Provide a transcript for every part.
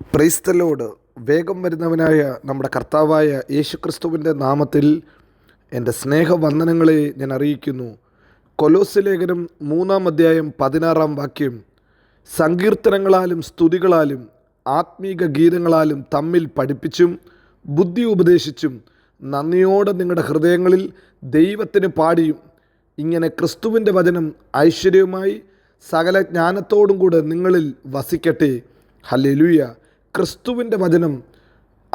ക്രൈസ്തലോട് വേഗം വരുന്നവനായ നമ്മുടെ കർത്താവായ യേശുക്രിസ്തുവിന്റെ നാമത്തിൽ എന്റെ സ്നേഹവന്ദനങ്ങളെ ഞാൻ അറിയിക്കുന്നു. കൊലോസ് ലേഖനം മൂന്നാം അധ്യായം പതിനാറാം വാക്യം. സങ്കീർത്തനങ്ങളാലും സ്തുതികളാലും ആത്മീക ഗീതങ്ങളാലും തമ്മിൽ പഠിപ്പിച്ചും ബുദ്ധി ഉപദേശിച്ചും നന്ദിയോടെ നിങ്ങളുടെ ഹൃദയങ്ങളിൽ ദൈവത്തിന് പാടിയും ഇങ്ങനെ ക്രിസ്തുവിന്റെ വചനം ഐശ്വര്യവുമായി സകല ജ്ഞാനത്തോടും കൂടെ നിങ്ങളിൽ വസിക്കട്ടെ. ഹല്ലേലൂയ. ക്രിസ്തുവിന്റെ വചനം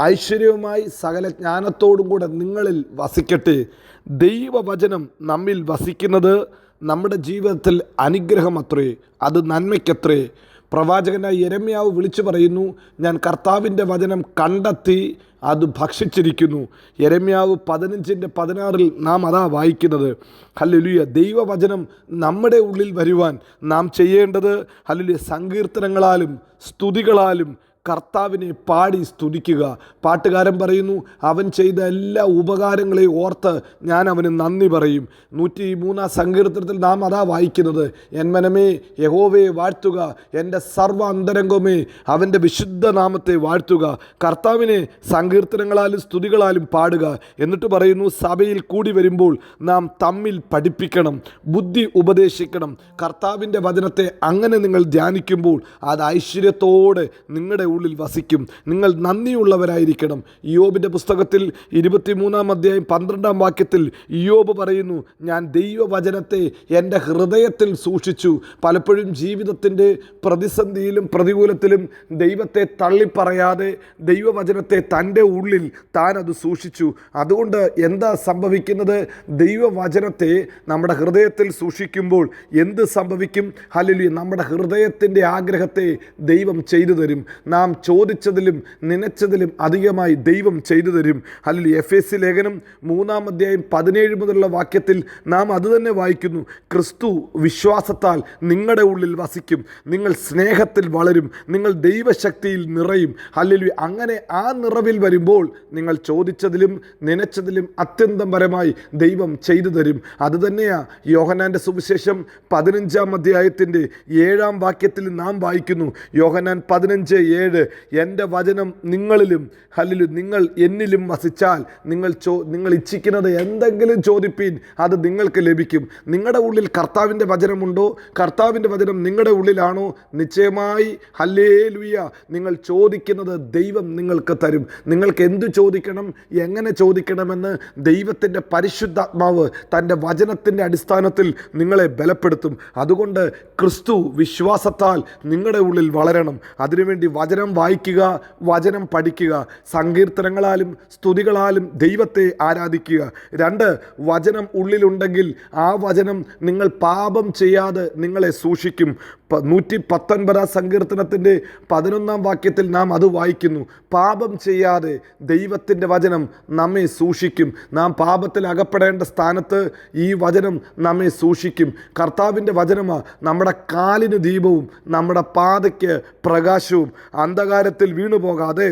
ഐശ്വര്യവുമായി സകല ജ്ഞാനത്തോടും കൂടെ നിങ്ങളിൽ വസിക്കട്ടെ. ദൈവവചനം നമ്മിൽ വസിക്കുന്നത് നമ്മുടെ ജീവിതത്തിൽ അനുഗ്രഹമത്രേ അത് നന്മയ്ക്കത്രേ. പ്രവാചകനായ എരമ്യാവ് വിളിച്ചു പറയുന്നു ഞാൻ കർത്താവിന്റെ വചനം കണ്ടെത്തി അത് ഭക്ഷിച്ചിരിക്കുന്നു. യരമ്യാവ് പതിനഞ്ചിന്റെ പതിനാറിൽ നാം അതാ വായിക്കുന്നത്. ഹല്ലുലിയ. ദൈവവചനം നമ്മുടെ ഉള്ളിൽ വരുവാൻ നാം ചെയ്യേണ്ടത് ഹല്ലുലിയ സങ്കീർത്തനങ്ങളാലും സ്തുതികളാലും കർത്താവിനെ പാടി സ്തുതിക്കുക. പാട്ടുകാരൻ പറയുന്നു അവൻ ചെയ്ത എല്ലാ ഉപകാരങ്ങളെയും ഓർത്ത് ഞാൻ അവന് നന്ദി പറയും. നൂറ്റി മൂന്നാം സങ്കീർത്തനത്തിൽ നാം അതാ വായിക്കുന്നത് എൻ മനമേ യഹോവയെ വാഴ്ത്തുക എന്റെ സർവ അന്തരംഗമേ അവന്റെ വിശുദ്ധ നാമത്തെ വാഴ്ത്തുക കർത്താവിനെ സങ്കീർത്തനങ്ങളാലും സ്തുതികളാലും പാടുക. എന്നിട്ട് പറയുന്നു സഭയിൽ കൂടി വരുമ്പോൾ നാം തമ്മിൽ പഠിപ്പിക്കണം ബുദ്ധി ഉപദേശിക്കണം. കർത്താവിന്റെ വചനത്തെ അങ്ങനെ നിങ്ങൾ ധ്യാനിക്കുമ്പോൾ അത് ഐശ്വര്യത്തോടെ നിങ്ങളുടെ ഉള്ളിൽ വസിക്കും. നിങ്ങൾ നന്ദിയുള്ളവരായിരിക്കണം. യോബിന്റെ പുസ്തകത്തിൽ ഇരുപത്തിമൂന്നാം അധ്യായം പന്ത്രണ്ടാം വാക്യത്തിൽ യോബ് പറയുന്നു ഞാൻ ദൈവവചനത്തെ എന്റെ ഹൃദയത്തിൽ സൂക്ഷിച്ചു. പലപ്പോഴും ജീവിതത്തിന്റെ പ്രതിസന്ധിയിലും പ്രതികൂലത്തിലും ദൈവത്തെ തള്ളിപ്പറയാതെ ദൈവവചനത്തെ തന്റെ ഉള്ളിൽ താൻ അത് സൂക്ഷിച്ചു. അതുകൊണ്ട് എന്താ സംഭവിക്കുന്നത്? ദൈവവചനത്തെ നമ്മുടെ ഹൃദയത്തിൽ സൂക്ഷിക്കുമ്പോൾ എന്ത് സംഭവിക്കും? ഹലിലി നമ്മുടെ ഹൃദയത്തിന്റെ ആഗ്രഹത്തെ ദൈവം ചെയ്തു തരും. നാം ചോദിച്ചതിലും നനച്ചതിലും അധികമായി ദൈവം ചെയ്തു തരും. അല്ലെങ്കിൽ എഫ് എസ് ലേഖനം മൂന്നാം അധ്യായം പതിനേഴ് മുതലുള്ള വാക്യത്തിൽ നാം അത് തന്നെ വായിക്കുന്നു. ക്രിസ്തു വിശ്വാസത്താൽ നിങ്ങളുടെ ഉള്ളിൽ വസിക്കും. നിങ്ങൾ സ്നേഹത്തിൽ വളരും. നിങ്ങൾ ദൈവശക്തിയിൽ നിറയും. അല്ലെങ്കിൽ അങ്ങനെ ആ നിറവിൽ വരുമ്പോൾ നിങ്ങൾ ചോദിച്ചതിലും നനച്ചതിലും അത്യന്തം പരമായി ദൈവം ചെയ്തു തരും. അതുതന്നെയാ യോഹനാന്റെ സുവിശേഷം പതിനഞ്ചാം അധ്യായത്തിന്റെ ഏഴാം വാക്യത്തിൽ നാം വായിക്കുന്നു. യോഹനാൻ പതിനഞ്ച് ഏഴ് എന്റെ വചനം നിങ്ങളിലും ഹല്ലിലും നിങ്ങൾ എന്നിലും വസിച്ചാൽ നിങ്ങൾ ചോ നിങ്ങൾ ഇച്ഛിക്കുന്നത് എന്തെങ്കിലും ചോദിപ്പീൻ അത് നിങ്ങൾക്ക് ലഭിക്കും. നിങ്ങളുടെ ഉള്ളിൽ കർത്താവിന്റെ വചനമുണ്ടോ? കർത്താവിന്റെ വചനം നിങ്ങളുടെ ഉള്ളിലാണോ? നിശ്ചയമായി ഹല്ലേ ലുയ്യ നിങ്ങൾ ചോദിക്കുന്നത് ദൈവം നിങ്ങൾക്ക് തരും. നിങ്ങൾക്ക് എന്തു ചോദിക്കണം? എങ്ങനെ ചോദിക്കണമെന്ന് ദൈവത്തിന്റെ പരിശുദ്ധാത്മാവ് തന്റെ വചനത്തിന്റെ അടിസ്ഥാനത്തിൽ നിങ്ങളെ ബലപ്പെടുത്തും. അതുകൊണ്ട് ക്രിസ്തു വിശ്വാസത്താൽ നിങ്ങളുടെ ഉള്ളിൽ വളരണം. അതിനുവേണ്ടി വചനം വായിക്കുക വചനം പഠിക്കുക സങ്കീർത്തനങ്ങളാലും സ്തുതികളാലും ദൈവത്തെ ആരാധിക്കുക. രണ്ട് വചനം ഉള്ളിലുണ്ടെങ്കിൽ ആ വചനം നിങ്ങൾ പാപം ചെയ്യാതെ നിങ്ങളെ സൂക്ഷിക്കും. നൂറ്റി പത്തൊൻപതാം സങ്കീർത്തനത്തിന്റെ പതിനൊന്നാം വാക്യത്തിൽ നാം അത് വായിക്കുന്നു. പാപം ചെയ്യാതെ ദൈവത്തിന്റെ വചനം നമ്മെ സൂക്ഷിക്കും. നാം പാപത്തിൽ അകപ്പെടേണ്ട സ്ഥാനത്ത് ഈ വചനം നമ്മെ സൂക്ഷിക്കും. കർത്താവിന്റെ വചനമാണ് നമ്മുടെ കാലിന് ദീപവും നമ്മുടെ പാതയ്ക്ക് പ്രകാശവും. അന്ധകാരത്തിൽ വീണു പോകാതെ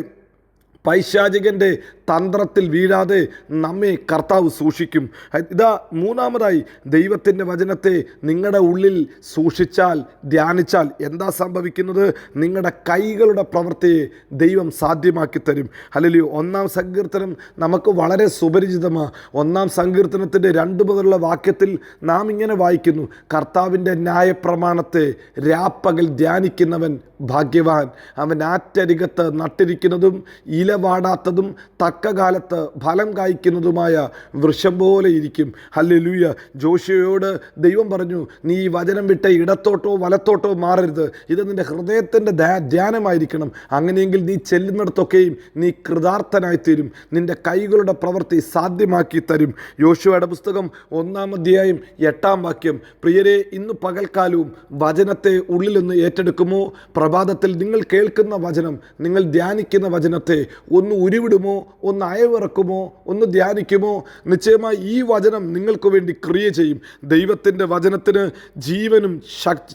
പൈശാചികന്റെ തന്ത്രത്തിൽ വീഴാതെ നമ്മെ കർത്താവ് സൂക്ഷിക്കും. ഇതാ മൂന്നാമതായി ദൈവത്തിന്റെ വചനത്തെ നിങ്ങളുടെ ഉള്ളിൽ സൂക്ഷിച്ചാൽ ധ്യാനിച്ചാൽ എന്താ സംഭവിക്കുന്നത്? നിങ്ങളുടെ കൈകളുടെ പ്രവൃത്തിയെ ദൈവം സാധ്യമാക്കി തരും. അല്ലെങ്കിൽ ഒന്നാം സങ്കീർത്തനം നമുക്ക് വളരെ സുപരിചിതമാണ് ഒന്നാം സങ്കീർത്തനത്തിന്റെ രണ്ട് മുതലുള്ള വാക്യത്തിൽ നാം ഇങ്ങനെ വായിക്കുന്നു. കർത്താവിന്റെ ന്യായപ്രമാണത്തെ രാപ്പകൽ ധ്യാനിക്കുന്നവൻ ഭാഗ്യവാൻ. അവൻ ആറ്റരികത്ത് നട്ടിരിക്കുന്നതും ഇല വാടാത്തതും തക്ക കാലത്ത് ഫലം കായ്ക്കുന്നതുമായ വൃക്ഷം പോലെ ഇരിക്കും. ഹല്ലേലൂയ. ജോഷിയോട് ദൈവം പറഞ്ഞു നീ ഈ വചനം വിട്ട ഇടത്തോട്ടോ വലത്തോട്ടോ മാറരുത്. ഇത് നിന്റെ ഹൃദയത്തിന്റെ ധ്യാനമായിരിക്കണം. അങ്ങനെയെങ്കിൽ നീ ചെല്ലുന്നിടത്തൊക്കെയും നീ കൃതാർത്ഥനായിത്തീരും. നിന്റെ കൈകളുടെ പ്രവൃത്തി സാധ്യമാക്കി തരും യോശുവയുടെ പുസ്തകം ഒന്നാം അധ്യായം എട്ടാം വാക്യം. പ്രിയരെ ഇന്ന് പകൽക്കാലവും വചനത്തെ ഉള്ളിലൊന്ന് ഏറ്റെടുക്കുമോ? പ്രഭാതത്തിൽ നിങ്ങൾ കേൾക്കുന്ന വചനം നിങ്ങൾ ധ്യാനിക്കുന്ന വചനത്തെ ഒന്ന് ഉരുവിടുമോ? ഒന്ന് അയവിറക്കുമോ? ഒന്ന് ധ്യാനിക്കുമോ? നിശ്ചയമായി ഈ വചനം നിങ്ങൾക്ക് വേണ്ടി ക്രിയ ചെയ്യും. ദൈവത്തിന്റെ വചനത്തിന് ജീവനും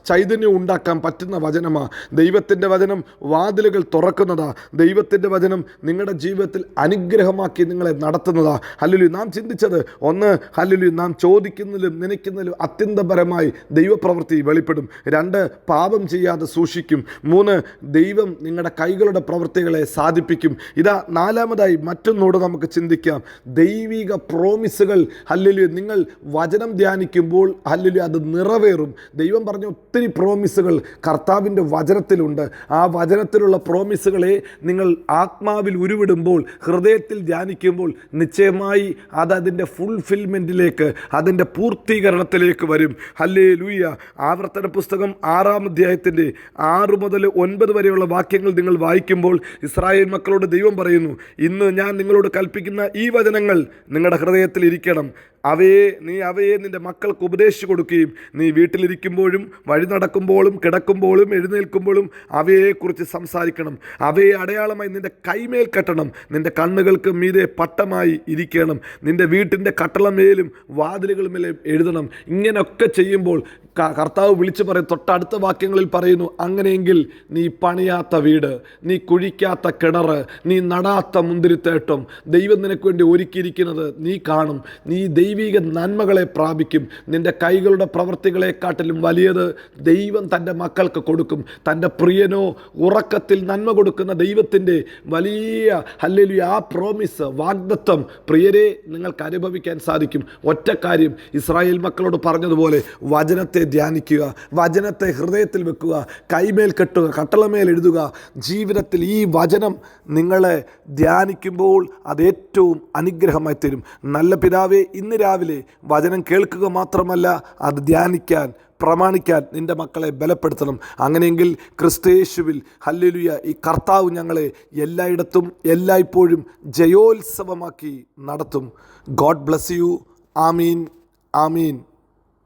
ചൈതന്യവും ഉണ്ടാക്കാൻ പറ്റുന്ന വചനമാണ് ദൈവത്തിന്റെ വചനം വാതിലുകൾ തുറക്കുന്നതാ. ദൈവത്തിന്റെ വചനം നിങ്ങളുടെ ജീവിതത്തിൽ അനുഗ്രഹമാക്കി നിങ്ങളെ നടത്തുന്നതാ. ഹല്ലുലു നാം ചിന്തിച്ചത് ഒന്ന് ഹല്ലുലു നാം ചോദിക്കുന്നതിലും നനയ്ക്കുന്നതിലും അത്യന്തപരമായി ദൈവപ്രവൃത്തി വെളിപ്പെടും. രണ്ട് പാപം ചെയ്യാതെ സൂക്ഷിക്കും. മൂന്ന് ദൈവം നിങ്ങളുടെ കൈകളുടെ പ്രവൃത്തികളെ സാധിപ്പിക്കും. ഇതാ നാലാമതായി മറ്റൊന്നോട് നമുക്ക് ചിന്തിക്കാം. ദൈവിക പ്രോമിസുകൾ ഹല്ലുലു നിങ്ങൾ വചനം ധ്യാനിക്കുമ്പോൾ ഹല്ലുലു അത് നിറവേറും. ദൈവം പറഞ്ഞ ഒത്തിരി പ്രോമിസുകൾ കർത്താവിന്റെ വചനത്തിലുണ്ട്. ആ വചനത്തിലുള്ള പ്രോമിസുകളെ നിങ്ങൾ ആത്മാവിൽ ഉരുവിടുമ്പോൾ ഹൃദയത്തിൽ ധ്യാനിക്കുമ്പോൾ നിശ്ചയമായി അത് അതിന്റെ ഫുൾഫിൽമെന്റിലേക്ക് അതിന്റെ പൂർത്തീകരണത്തിലേക്ക് വരും. ഹല്ലേ ലൂയ ആവർത്തന പുസ്തകം ആറാം അധ്യായത്തിന്റെ ആറ് മുതൽ ഒൻപത് വരെയുള്ള വാക്യങ്ങൾ നിങ്ങൾ വായിക്കുമ്പോൾ ഇസ്രായേൽ മക്കളോട് ദൈവം പറയുന്നു ഇന്ന് ഞാൻ നിങ്ങളോട് കൽപ്പിക്കുന്ന ഈ വചനങ്ങൾ നിങ്ങളുടെ ഹൃദയത്തിൽ ഇരിക്കണം. അവയെ നീ അവയെ നിന്റെ മക്കൾക്ക് ഉപദേശിച്ചു കൊടുക്കുകയും നീ വീട്ടിലിരിക്കുമ്പോഴും വഴി നടക്കുമ്പോഴും കിടക്കുമ്പോഴും എഴുന്നേൽക്കുമ്പോഴും അവയെക്കുറിച്ച് സംസാരിക്കണം. അവയെ അടയാളമായി നിന്റെ കൈമേൽ കെട്ടണം. നിന്റെ കണ്ണുകൾക്ക് മീതെ പട്ടമായി ഇരിക്കണം. നിന്റെ വീട്ടിന്റെ കട്ടളമേലും വാതിലുകളുമേലും എഴുതണം. ഇങ്ങനെയൊക്കെ ചെയ്യുമ്പോൾ കർത്താവ് വിളിച്ചു പറയും തൊട്ടടുത്ത വാക്യങ്ങളിൽ പറയുന്നു അങ്ങനെയെങ്കിൽ നീ പണിയാത്ത വീട് നീ കുഴിക്കാത്ത കിണർ നീ നടാത്ത മുന്തിരിത്തേട്ടം ദൈവം നിനക്ക് വേണ്ടി ഒരുക്കിയിരിക്കുന്നത് നീ കാണും. നീ ദൈവിക നന്മകളെ പ്രാപിക്കും. നിന്റെ കൈകളുടെ പ്രവൃത്തികളെക്കാട്ടിലും വലിയത് ദൈവം തന്റെ മക്കൾക്ക് കൊടുക്കും. തന്റെ പ്രിയനോ ഉറക്കത്തിൽ നന്മ കൊടുക്കുന്ന ദൈവത്തിന്റെ വലിയ ഹല്ലേലൂയ ആ പ്രോമിസ് വാഗ്ദത്വം പ്രിയരെ നിങ്ങൾക്ക് അനുഭവിക്കാൻ സാധിക്കും. ഒറ്റ കാര്യം ഇസ്രായേൽ മക്കളോട് പറഞ്ഞതുപോലെ വചനത്തെ ധ്യാനിക്കുക വചനത്തെ ഹൃദയത്തിൽ വെക്കുക കൈമേൽ കെട്ടുക കട്ടളമേൽ എഴുതുക. ജീവിതത്തിൽ ഈ വചനം നിങ്ങളെ ധ്യാനിക്കുമ്പോൾ അത് ഏറ്റവും അനുഗ്രഹമായി തരും. നല്ല പിതാവെ ഇന്ന് രാവിലെ വചനം കേൾക്കുക മാത്രമല്ല അത് ധ്യാനിക്കാൻ പ്രമാണിക്കാൻ നിന്റെ മക്കളെ ബലപ്പെടുത്തണം. അങ്ങനെയെങ്കിൽ ക്രിസ്തയേശുവിൽ ഹല്ലേലൂയ ഈ കർത്താവ് ഞങ്ങളെ എല്ലായിടത്തും എല്ലായ്പ്പോഴും ജയോത്സവമാക്കി നടത്തും. God bless you. Amin. Amin.